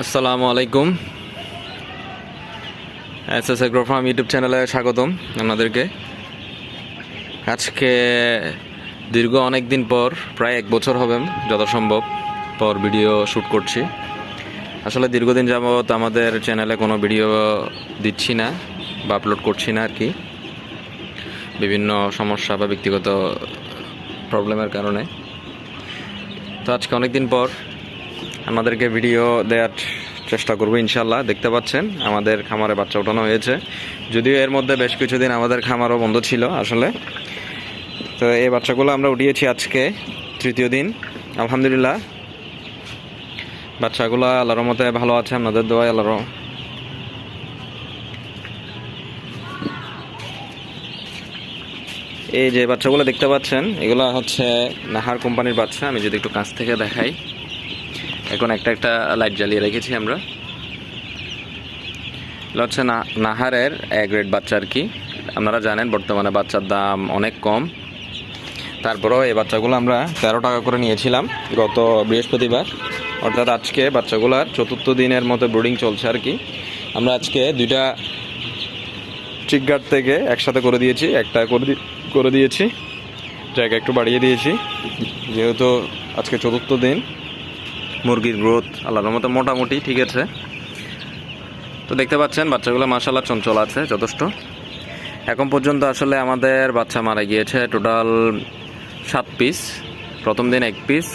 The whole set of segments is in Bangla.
আসসালামু আলাইকুম। S S agro farm YouTube চ্যানেলে স্বাগতম আপনাদেরকে। আজকে দীর্ঘ অনেক দিন পর, প্রায় এক বছর হবে যথাসম্ভব পর ভিডিও শ্যুট করছি। আসলে দীর্ঘদিন যাবৎ আমাদের চ্যানেলে কোনো ভিডিও দিচ্ছি না বা আপলোড করছি না আর কি। বিভিন্ন সমস্যা বা ব্যক্তিগত প্রবলেমের কারণে। তো আজকে অনেক দিন পর আমাদেরকে ভিডিও দেওয়ার চেষ্টা করব ইনশাল্লাহ দেখতে পাচ্ছেন, আমাদের খামারে বাচ্চা ওঠানো হয়েছে। যদিও এর মধ্যে বেশ কিছুদিন আমাদের খামারও বন্ধ ছিল আসলে। তো এই বাচ্চাগুলো আমরা উঠিয়েছি আজকে, তৃতীয় দিন। আলহামদুলিল্লাহ। বাচ্চাগুলো আল্লাহর মতে ভালো আছে, আপনাদের দোয়াই আল্লাহর এই যে বাচ্চাগুলো দেখতে পাচ্ছেন, এগুলো হচ্ছে নাহার কোম্পানির বাচ্চা। আমি যদি একটু কাছ থেকে দেখাই। এখন একটা একটা লাইট জ্বালিয়ে রেখেছি আমরা। হচ্ছে নাহারের এ গ্রেড বাচ্চা আর কি? আপনারা জানেন বর্তমানে বাচ্চার দাম অনেক কম। তারপরেও এই বাচ্চাগুলো আমরা তেরো টাকা করে নিয়েছিলাম গত বৃহস্পতিবার। অর্থাৎ আজকে বাচ্চাগুলোর চতুর্থ দিনের মতো ব্রুডিং চলছে আর কি। আমরা আজকে দুইটা চিকগার্ড থেকে একসাথে করে দিয়েছি, একটা করে করে দিয়েছি। জায়গা একটু বাড়িয়ে দিয়েছি। যেহেতু আজকে চতুর্থ দিন মুরগির গ্রোথ আল্লাহর মতো মোটামুটি ঠিক আছে। তো দেখতে পাচ্ছেন, বাচ্চাগুলো মাসাল্লাহ চঞ্চল আছে, যথেষ্ট। এখন পর্যন্ত আসলে আমাদের বাচ্চা মারা গিয়েছে টোটাল সাত পিস প্রথম দিন এক পিস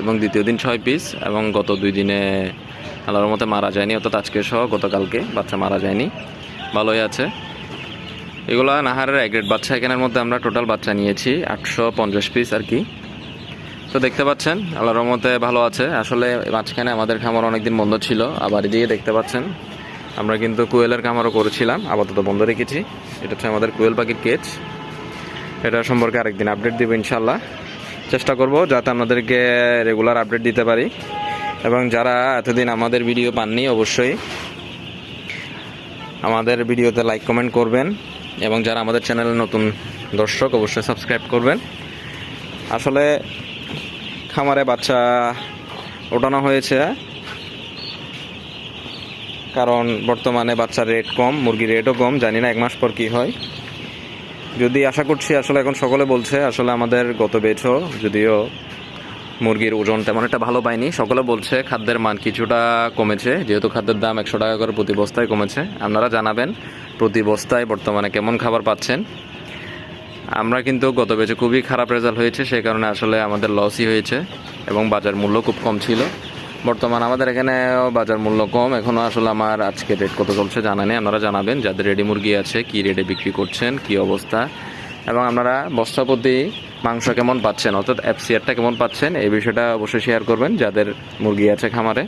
এবং দ্বিতীয় দিন ছয় পিস এবং গত দুই দিনে আল্লাহর মতো মারা যায়নি, অর্থাৎ আজকে সহ গতকালকে বাচ্চা মারা যায়নি। ভালোই আছে। এগুলো নাহারের এক বাচ্চা, এখানের মধ্যে আমরা টোটাল বাচ্চা নিয়েছি আটশো পঞ্চাশ পিস আর কি। তো দেখতে পাচ্ছেন আল্লাহ রহমতে ভালো আছে। আসলে মাঝখানে আমাদের খামার অনেকদিন বন্ধ ছিল, আবার এদিকে দেখতে পাচ্ছেন, আমরা কিন্তু কুয়েলের খামারও করেছিলাম, আপাতত বন্ধ রেখেছি। এটা হচ্ছে আমাদের কুয়েল পাখির কেচ এটা সম্পর্কে আরেকদিন আপডেট দেবো ইনশাল্লাহ চেষ্টা করব যাতে আপনাদেরকে রেগুলার আপডেট দিতে পারি। এবং যারা এতদিন আমাদের ভিডিও পাননি, অবশ্যই আমাদের ভিডিওতে লাইক কমেন্ট করবেন। এবং যারা আমাদের চ্যানেলে নতুন দর্শক, অবশ্যই সাবস্ক্রাইব করবেন। আসলে খামারে বাচ্চা ওঠানো হয়েছে। কারণ বর্তমানে বাচ্চার রেট কম, মুরগির রেটও কম, জানি না এক মাস পর কি হয়। যদি আশা করছি, আসলে এখন সকলে বলছে, আসলে আমাদের গত বেচও যদিও মুরগির ওজন তেমন একটা ভালো পাইনি সকলে বলছে খাদ্যের মান কিছুটা কমেছে, যেহেতু খাদ্যের দাম একশো টাকা করে প্রতি বস্তায় কমেছে। আপনারা জানাবেন, প্রতি বস্তায় বর্তমানে কেমন খাবার পাচ্ছেন। আমরা কিন্তু গত বেচে খুবই খারাপ রেজাল্ট হয়েছে, সেই কারণে আসলে আমাদের লসই হয়েছে এবং বাজার মূল্য খুব কম ছিল। বর্তমান আমাদের এখানে বাজার মূল্য কম এখনও আসলে আমার আজকে রেট কত চলছে জানা নেই আপনারা জানাবেন। যাদের রেডি মুরগি আছে, কী রেটে বিক্রি করছেন, কী অবস্থা, এবং আপনারা বস্তা প্রতি মাংস কেমন পাচ্ছেন, অর্থাৎ এফসিআরটা কেমন পাচ্ছেন, এই বিষয়টা অবশ্যই শেয়ার করবেন, যাদের মুরগি আছে খামারে।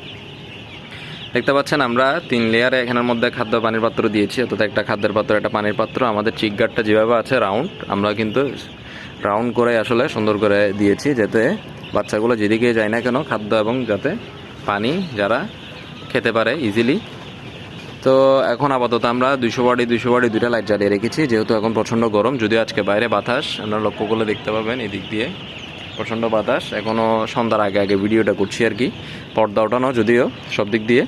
দেখতে পাচ্ছেন, আমরা তিন লেয়ারে এখানের মধ্যে খাদ্য পানির পাত্র দিয়েছি। অর্থাৎ একটা খাদ্যের পাত্র, একটা পানির পাত্র। আমাদের চিক গার্ডটা যেভাবে আছে রাউন্ড আমরা কিন্তু রাউন্ড করে আসলে সুন্দর করে দিয়েছি যাতে বাচ্চাগুলো যেদিকে যায় না কেন খাদ্য এবং যাতে পানি যারা খেতে পারে ইজিলি তো এখন আপাতত আমরা দুইশো বাড়ি দুইশো বাড়ি দুইটা লাইট জ্বালিয়ে রেখেছি। যেহেতু এখন প্রচণ্ড গরম, যদিও আজকে বাইরে বাতাস, আপনারা লক্ষ্য করলে দেখতে পাবেন এদিক দিয়ে প্রচণ্ড বাতাস। এখনও সন্ধ্যার আগে আগে ভিডিওটা করছি আর কি। পর্দা ওঠানো যদিও, সব দিক দিয়ে।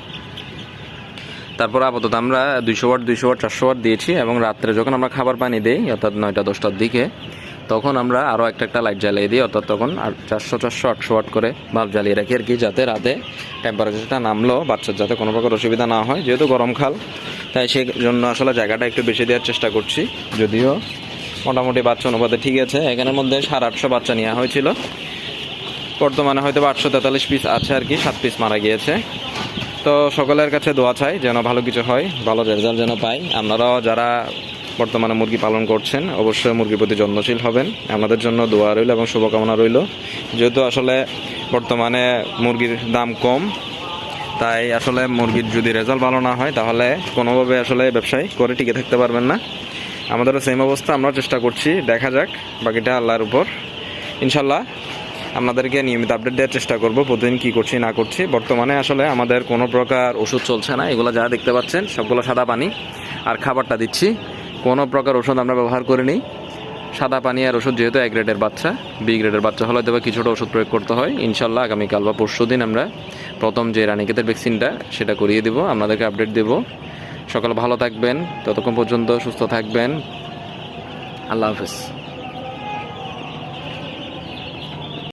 তারপর আপাতত আমরা দুইশো ওয়াট দুইশো ওয়াট, চারশো ওয়াট দিয়েছি এবং রাত্রে যখন আমরা খাবার পানি দিই, অর্থাৎ নয়টা, দশটার দিকে, তখন আমরা আরও একটা একটা লাইট জ্বালিয়ে দিই, অর্থাৎ তখন আর চারশো চারশো, আটশো ওয়াট করে বাল্ব জ্বালিয়ে রাখি আর কি, যাতে রাতে টেম্পারেচারটা নামলো বাচ্চার যাতে কোনো প্রকার অসুবিধা না হয়, যেহেতু গরমকাল তাই সেই জন্য আসলে জায়গাটা একটু বেশি দেওয়ার চেষ্টা করছি, যদিও মোটামুটি বাচ্চা অনুপাতে ঠিক আছে। এখানের মধ্যে সাড়ে আটশো বাচ্চা নেওয়া হয়েছিল। বর্তমানে হয়তো আটশো তেতাল্লিশ পিস আছে আর কি, সাত পিস মারা গিয়েছে। তো সকলের কাছে দোয়া চাই যেন ভালো কিছু হয়, ভালো রেজাল্ট যেন পাই। আপনারাও যারা বর্তমানে মুরগি পালন করছেন, অবশ্যই মুরগির প্রতি যত্নশীল হবেন। আপনাদের জন্য দোয়া রইল এবং শুভকামনা রইল। যেহেতু আসলে বর্তমানে মুরগির দাম কম, তাই আসলে মুরগির যদি রেজাল্ট ভালো না হয়, তাহলে কোনোভাবে আসলে ব্যবসায় করে টিকে থাকতে পারবেন না। আমাদেরও সেম অবস্থা আমরা চেষ্টা করছি, দেখা যাক, বাকিটা আল্লাহর উপর। ইনশাল্লাহ আপনাদেরকে নিয়মিত আপডেট দেওয়ার চেষ্টা করব, প্রতিদিন কী করছি, না করছি। বর্তমানে আসলে আমাদের কোনো প্রকার ওষুধ চলছে না, এগুলো যা দেখতে পাচ্ছেন, সবগুলো সাদা পানি, আর খাবারটা দিচ্ছি। কোনো প্রকার ওষুধ আমরা ব্যবহার করিনি। সাদা পানি আর ওষুধ যেহেতু এক গ্রেডের বাচ্চা বি গ্রেডের বাচ্চা হলে তবে কিছুটা ওষুধ প্রয়োগ করতে হয়। ইনশাল্লাহ আগামীকাল বা পরশু দিন আমরা প্রথম যে রানিকেতের ভ্যাকসিনটা সেটা করিয়ে দিব, আপনাদেরকে আপডেট দেব। সকালে ভালো থাকবেন ততক্ষণ পর্যন্ত সুস্থ থাকবেন। আল্লাহ হাফেজ।